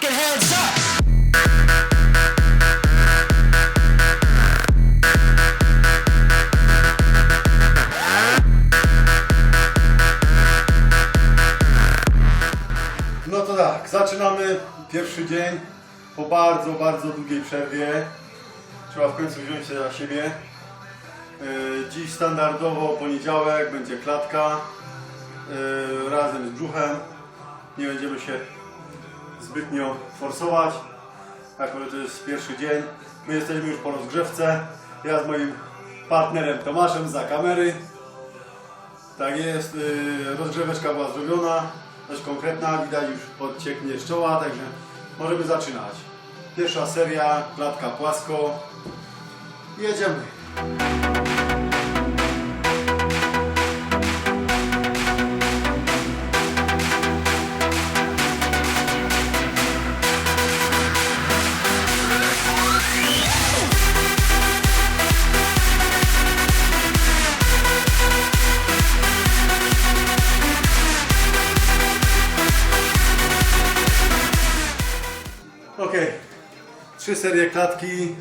No to tak, zaczynamy pierwszy dzień po bardzo, bardzo długiej przerwie. Trzeba w końcu wziąć się za siebie. Yy, Dziś standardowo poniedziałek będzie klatka yy, razem z brzuchem. Nie będziemy się zbytnio forsować, jako że to jest pierwszy dzień. My jesteśmy już po rozgrzewce. Ja z moim partnerem Tomaszem za kamery. Tak jest, yy, rozgrzeweczka była zrobiona, dość konkretna, widać już odcieknie z czoła, także możemy zaczynać. Pierwsza seria, klatka płasko. Jedziemy. Ok, trzy serie klatki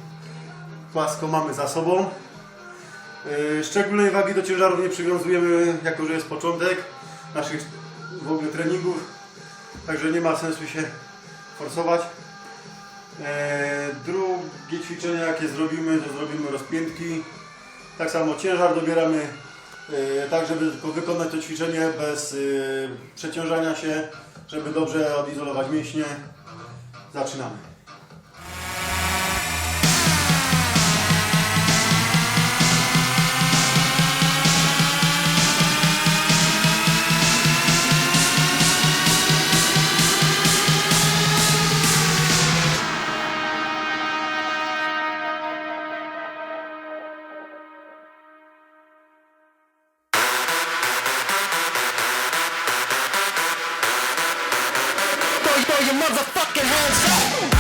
płasko mamy za sobą. Yy, Szczególnej wagi do ciężarów nie przywiązujemy, jako że jest początek naszych w ogóle treningów, także nie ma sensu się forsować. Eee, Drugie ćwiczenie jakie zrobimy, to zrobimy rozpiętki. Tak samo ciężar dobieramy e, tak, żeby wykonać to ćwiczenie bez e, przeciążania się, żeby dobrze odizolować mięśnie. Zaczynamy. Throw your motherfucking hands up.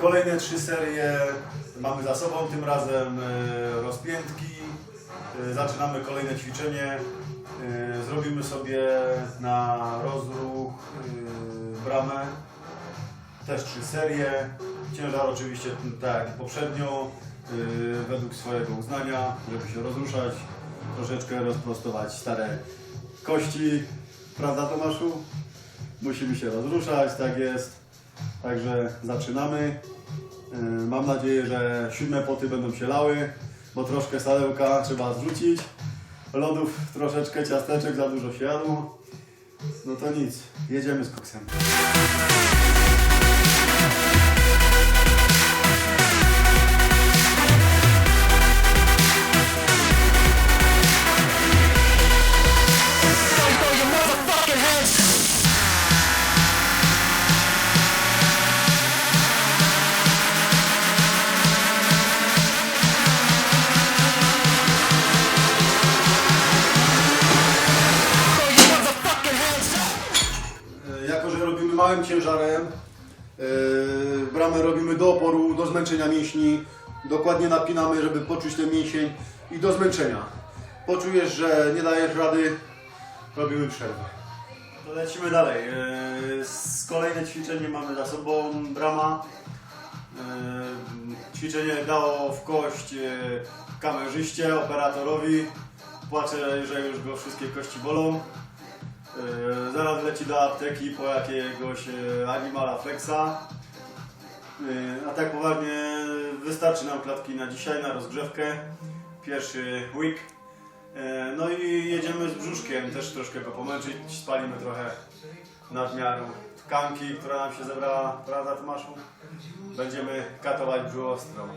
Kolejne trzy serie mamy za sobą, tym razem e, rozpiętki. E, Zaczynamy kolejne ćwiczenie. E, Zrobimy sobie na rozruch bramę. Też trzy serie. Ciężar oczywiście tak jak poprzednio, według swojego uznania, żeby się rozruszać, troszeczkę rozprostować stare kości. Prawda Tomaszu? Musimy się rozruszać, tak jest. Także zaczynamy. Yy, Mam nadzieję, że siódme poty będą się lały, bo troszkę sadełka trzeba zrzucić. Lodów troszeczkę, ciasteczek za dużo się jadło. No to nic, jedziemy z koksem. Jako, że robimy małym ciężarem, yy, bramę robimy do oporu, do zmęczenia mięśni. Dokładnie napinamy, żeby poczuć ten mięsień i do zmęczenia. Poczujesz, że nie dajesz rady, robimy przerwę. To lecimy dalej. Yy, z- Kolejne ćwiczenie mamy za sobą, brama. Yy, Ćwiczenie dało w kość kamerzyście, operatorowi. Płaczę, że już go wszystkie kości bolą. Yy, Zaraz leci do apteki po jakiegoś yy, Animala Flexa. Yy, A tak poważnie wystarczy nam klatki na dzisiaj, na rozgrzewkę. Pierwszy week. E, No i jedziemy z brzuszkiem, też troszkę go pomęczyć, spalimy trochę nadmiaru tkanki, która nam się zebrała, prawda Tomaszu? Będziemy katować brzuch ostro.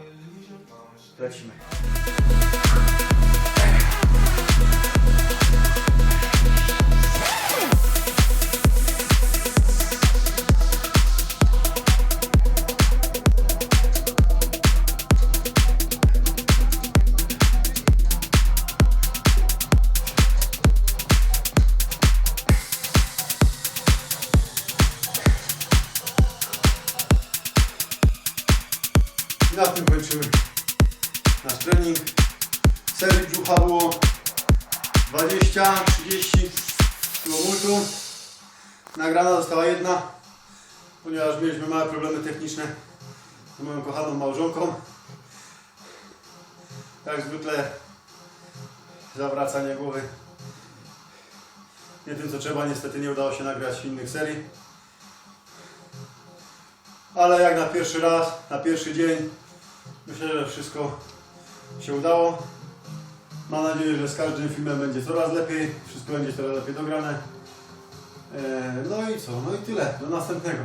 Lecimy. Na tym kończymy nasz trening. Serii brzucha było 20-30 km. Nagrana została jedna, ponieważ mieliśmy małe problemy techniczne z moją kochaną małżonką. Jak zwykle zawracanie głowy. Nie tym co trzeba, niestety nie udało się nagrać innych serii. Ale jak na pierwszy raz, na pierwszy dzień, myślę, że wszystko się udało. Mam nadzieję, że z każdym filmem będzie coraz lepiej, wszystko będzie coraz lepiej dograne. E, No i co? No i tyle. Do następnego.